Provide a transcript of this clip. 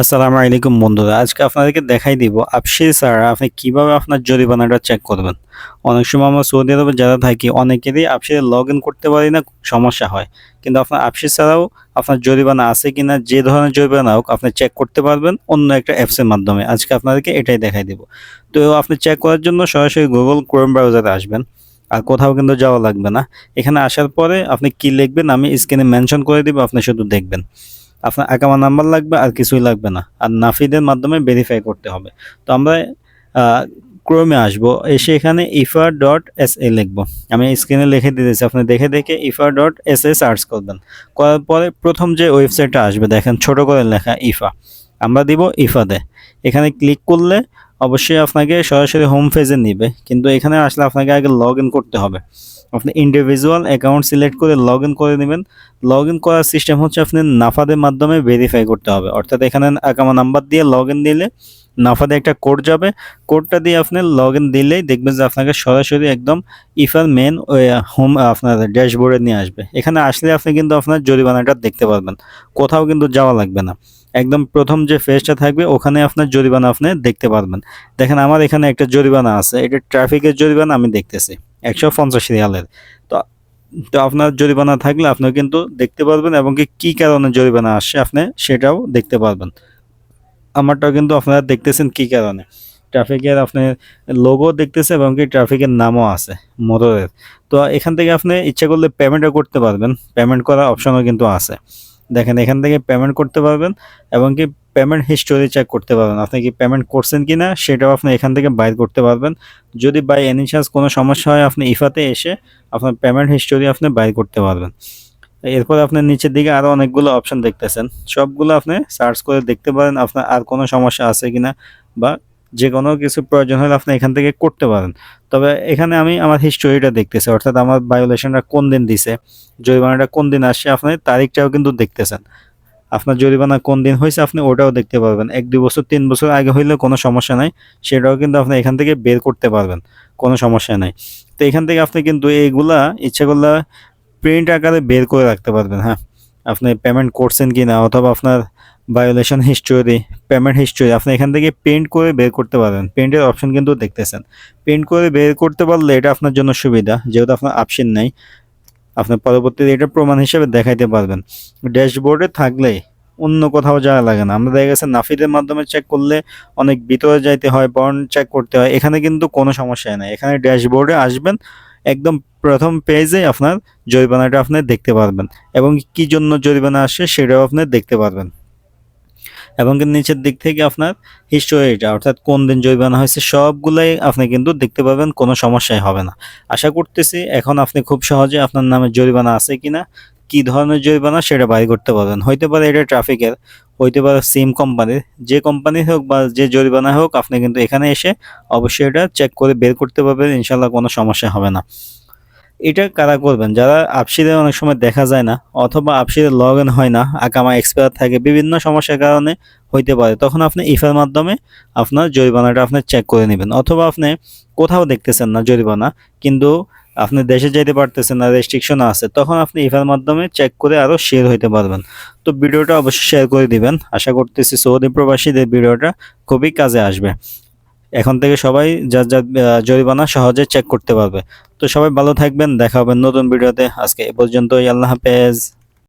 আসসালামু আলাইকুম বন্ধুরা, আজকে আপনাদেরকে দেখাই দিব আপসি ছাড়া আপনি কীভাবে আপনার জরিমানাটা চেক করবেন? অনেক সময় আমরা সৌদি আরবে যারা থাকি, অনেকেরই আপসিতে লগ ইন করতে পারি না, সমস্যা হয়। কিন্তু আপনার আপসি ছাড়াও আপনার জরিমানা আছে কি না যে ধরনের জরিমানা হোক, আপনি চেক করতে পারবেন অন্য একটা অ্যাপসের মাধ্যমে। আজকে আপনাদেরকে এটাই দেখাই দিব। তো আপনি চেক করার জন্য সরাসরি গুগল ক্রোম ব্রাউজারে আসবেন, আর কোথাও কিন্তু যাওয়া লাগবে না। এখানে আসার পরে আপনি কি লিখবেন, আমি স্ক্রিনে মেনশন করে দিব, আপনি শুধু দেখবেন। আপনার আকামা নাম্বার লাগবে আর কিছুই লাগবে না। আর নাফিদের মাধ্যমে ভেরিফাই করতে হবে। তো আমরা ক্রোমে আসব। এসে এখানে ইফা ডট এস এ লিখব। আমি স্ক্রিনে লিখে দিতেছি। আপনি দেখে দেখে ইফা ডট এস এ সার্চ করবেন। করার পরে প্রথম যে ওয়েবসাইটটা আসবে, দেখেন ছোট করে লেখা ইফা আমরা দিব ইফাতে এখানে ক্লিক করলে অবশ্যই আপনাকে সরাসরি হোম পেজে নিবে। কিন্তু এখানে আসলে আপনাকে আগে লগ ইন করতে হবে। আপনি ইন্ডিভিজুয়াল অ্যাকাউন্ট সিলেক্ট করে লগ ইন করে নেবেন। লগ ইন করার সিস্টেম হচ্ছে আপনি নাফাদের মাধ্যমে ভেরিফাই করতে হবে। অর্থাৎ এখানে আকামা নাম্বার দিয়ে লগ ইন দিলে নাফাদে একটা কোড যাবে। কোডটা দিয়ে আপনি লগ ইন দিলেই দেখবেন যে আপনাকে সরাসরি একদম ইফার মেন হোম আপনার ড্যাশবোর্ডে নিয়ে আসবে। এখানে আসলে আপনি কিন্তু আপনার জরিমানাটা দেখতে পারবেন। কোথাও কিন্তু যাওয়া লাগবে না। একদম প্রথম যে ফেজটা থাকবে, ওখানে আপনার জরিমানা আপনি দেখতে পারবেন। দেখেন আমার এখানে একটা জরিমানা আছে, এটা ট্রাফিকের জরিমানা আমি দেখতেছি, একশো পঞ্চাশ রিয়ালের। তো তো আপনার জরিমানা থাকলে আপনি কিন্তু দেখতে পারবেন এবং কি, কী কারণে জরিমানা আসছে আপনি সেটাও দেখতে পারবেন। আমারটাও কিন্তু আপনারা দেখতেছেন কী কারণে। ট্রাফিকের আপনি লোগো দেখতেছে এবং কি ট্রাফিকের নামও আছে, মোটরের। তো এখান থেকে আপনি ইচ্ছা করলে পেমেন্টও করতে পারবেন পেমেন্ট করার অপশনও কিন্তু আছে। দেখেন, এখান থেকে পেমেন্ট করতে পারবেন এবং কি পেমেন্ট হিস্টোরি চেক করতে পারবেন। আপনি কি পেমেন্ট করছেন কি না সেটাও আপনি এখান থেকে বাইর করতে পারবেন। যদি বাই এনি চান্স কোনো সমস্যা হয়, আপনি ইফাতে এসে আপনার পেমেন্ট হিস্টোরি আপনি বাইর করতে পারবেন। এরপর আপনি নিচের দিকে আরও অনেকগুলো অপশন দেখতেছেন। সবগুলো আপনি সার্চ করে দেখতে পারেন আপনার আর কোনো সমস্যা আছে কিনা বা যে কোনো কিছু প্রয়োজন হলে আপনি এখান থেকে করতে পারেন। তবে এখানে আমি আমার হিস্টোরিটা দেখতেছি, অর্থাৎ আমার ভায়োলেশনটা কোন দিন দিছে, জরিমানাটা কোন দিন আসছে, আপনি তারিখটাও কিন্তু দেখতেছেন। আপনার জরিমানা কোন দিন হয়েছে, আপনি ওটাও দেখতে পারবেন। এক, দুই বছর, তিন বছর আগে হইলে কোনো সমস্যা নাই, সেটাও কিন্তু আপনি এখান থেকে বের করতে পারবেন, কোনো সমস্যা নাই। তো এখান থেকে আপনি কিন্তু এইগুলা ইচ্ছা করলে প্রিন্ট আকারে বের করে রাখতে পারবেন হ্যাঁ। আপনি পেমেন্ট করছেন কি না অথবা আপনার ভায়োলেশন হিস্টোরি পেমেন্ট হিস্টোরি আপনি এখান থেকে প্রিন্ট করে বের করতে পারবেন। প্রিন্টের অপশন কিন্তু দেখতেছেন। প্রিন্ট করে বের করতে পারলে এটা আপনার জন্য সুবিধা, যেহেতু আপনার অপশন নেই। আপনি পরবর্তীতে এটা প্রমাণ হিসেবে দেখাইতে পারবেন। ড্যাশবোর্ডে থাকলে অন্য কোথাও যাওয়া লাগে না। আমরা দেখা গেছে নাফিদের মাধ্যমে চেক করলে অনেক ভিতরে যাইতে হয় বর্ন চেক করতে হয়। এখানে কিন্তু কোনো সমস্যা নেই। এখানে ড্যাশবোর্ডে আসবেন, একদম প্রথম পেজে আপনার জরিমানাটা আপনি দেখতে পারবেন। এবং কি জন্য জরিমানা আসছে সেটাও আপনি দেখতে পারবেন। এবং নিচের দিক থেকে আপনার হিস্টোরিটা অর্থাৎ কোন দিন জরিমানা হয়েছে, সবগুলাই আপনি কিন্তু দেখতে পাবেন, কোনো সমস্যাই হবে না। আশা করতেছি এখন আপনি খুব সহজে আপনার নামে জরিমানা আছে কিনা, কি ধরনের জরিমানা সেটা বাইর করতে পারবেন। হইতে পারে এটা ট্রাফিকের, হইতে পারে সিম কোম্পানির, যে কোম্পানি হোক বা যে জরিমানা হোক, আপনি কিন্তু এখানে এসে অবশ্যই এটা চেক করে বের করতে পারবেন ইনশাল্লাহ কোনো সমস্যা হবে না। এটা কারা করবেন? যারা আপসিরে অনেক সময় দেখা যায় না, অথবা আপসিরে লগ ইন হয় না আকামা এক্সপায়ার থাকে, বিভিন্ন সমস্যার কারণে হইতে পারে, তখন আপনি ইফার মাধ্যমে আপনার জরিমানাটা আপনি চেক করে নেবেন। অথবা আপনি কোথাও দেখতেছেন না জরিমানা, কিন্তু আপনি দেশে যেতে পারতেছেন না রেস্ট্রিকশন আছে, তখন আপনি ইফার মাধ্যমে চেক করে আরও শেয়ার হইতে পারবেন। তো ভিডিওটা অবশ্যই শেয়ার করে দিবেন। আশা করতেছি সৌদি প্রবাসীদের ভিডিওটা খুবই কাজে আসবে। এখন থেকে সবাই যার যার জরিমানা সহজে চেক করতে পারবে। তো সবাই ভালো থাকবেন, দেখা হবে নতুন ভিডিওতে। আজকে এ পর্যন্তই, আল্লাহ হাফেজ।